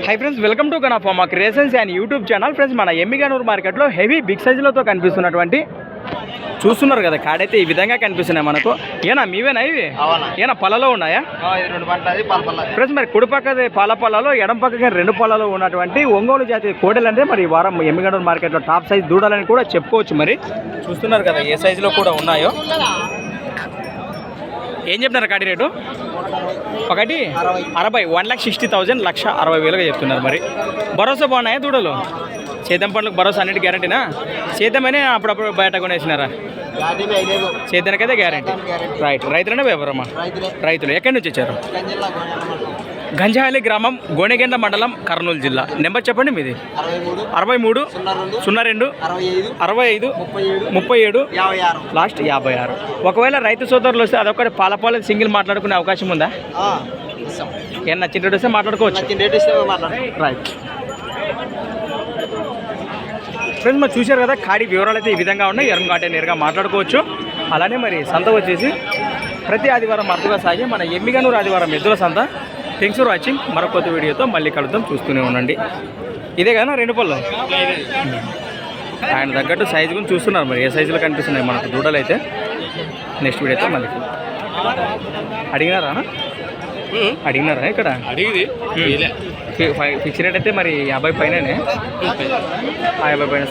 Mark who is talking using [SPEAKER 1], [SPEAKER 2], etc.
[SPEAKER 1] High friends welcome to గణాఫా మా creations and YouTube channel friends మన ఎమ్మిగనూరు మార్కెట్లో హెవీ బిగ్ సైజులతో కనిపిస్తున్నటువంటి చూస్తున్నారు కదా కాడైతే ఈ విధంగా కనిపిస్తున్నాయి మనకు. ఏనా మీవేనా ఇవి? ఏనా పళ్ళలో ఉన్నాయా?
[SPEAKER 2] పల్ల
[SPEAKER 1] ఫ్రెండ్స్ మరి కుడి పక్కది పాల పొలాలు ఎడం పక్కకి రెండు పొలాలు ఉన్నటువంటి ఒంగోలు జాతి కోడలు అంటే మరి ఈ వారం ఎమ్మిగనూరు మార్కెట్లో టాప్ సైజ్ దూడాలని కూడా చెప్పుకోవచ్చు మరి. చూస్తున్నారు కదా ఏ సైజులో కూడా ఉన్నాయో. ఏం చెప్తున్నారు కాడి రేటు? ఒకటి? అరవై. వన్ లాక్ సిక్స్టీ థౌజండ్ లక్ష అరవై వేలుగా చెప్తున్నారు మరి. భరోసా బాగున్నాయా దూడలు? సేద్యం పండ్లకు భరోసా అన్నిటి గ్యారంటీనా? సేద్యమనే అప్పుడప్పుడు బయట కొనేసినారా? సేద్యానికైతే గ్యారంటీ. రైట్ రైతులనే వ్యాపారమా?
[SPEAKER 2] రైతులే.
[SPEAKER 1] ఎక్కడి నుంచి వచ్చారు? గంజాలి గ్రామం గోనెగెండ మండలం కర్నూలు జిల్లా. నెంబర్ చెప్పండి మీది.
[SPEAKER 2] అరవై మూడు సున్నా రెండు అరవై ఐదు ముప్పై ఏడు
[SPEAKER 1] లాస్ట్ యాభై ఆరు. ఒకవేళ రైతు సోదరులు వస్తే అదొకటి పాలపాల సింగిల్ మాట్లాడుకునే అవకాశం ఉందా?
[SPEAKER 2] ఆ, ఇస్తాం.
[SPEAKER 1] ఏం నచ్చిన వస్తే మాట్లాడుకోవచ్చు.
[SPEAKER 2] రైట్.
[SPEAKER 1] ఫ్రెండ్స్ మరి చూశారు కదా ఖాళీ వివరాలు అయితే ఈ విధంగా ఉన్నాయి. ఎరంగాటే నేరుగా మాట్లాడుకోవచ్చు. అలానే మరి సంత వచ్చేసి ప్రతి ఆదివారం అర్థగా సాగి మన ఎమ్మిగనూరు ఆదివారం ఎద్దుల సంత. థ్యాంక్స్ ఫర్ వాచింగ్ మరొక వీడియోతో మళ్ళీ కలుద్దాం. చూస్తూనే ఉండండి. ఇదే కదా రెండు పళ్ళు? ఆయన తగ్గట్టు సైజు గురించి చూస్తున్నారు మరి. ఏ సైజులో కనిపిస్తున్నాయి మనకు దూడలు అయితే నెక్స్ట్ వీడియోతో మళ్ళీ అడిగినారా అడిగినారా ఇక్కడ?
[SPEAKER 3] అడిగింది.
[SPEAKER 1] ఫిక్స్ రేట్ అయితే మరి యాభై పైననే. యాభై. పైన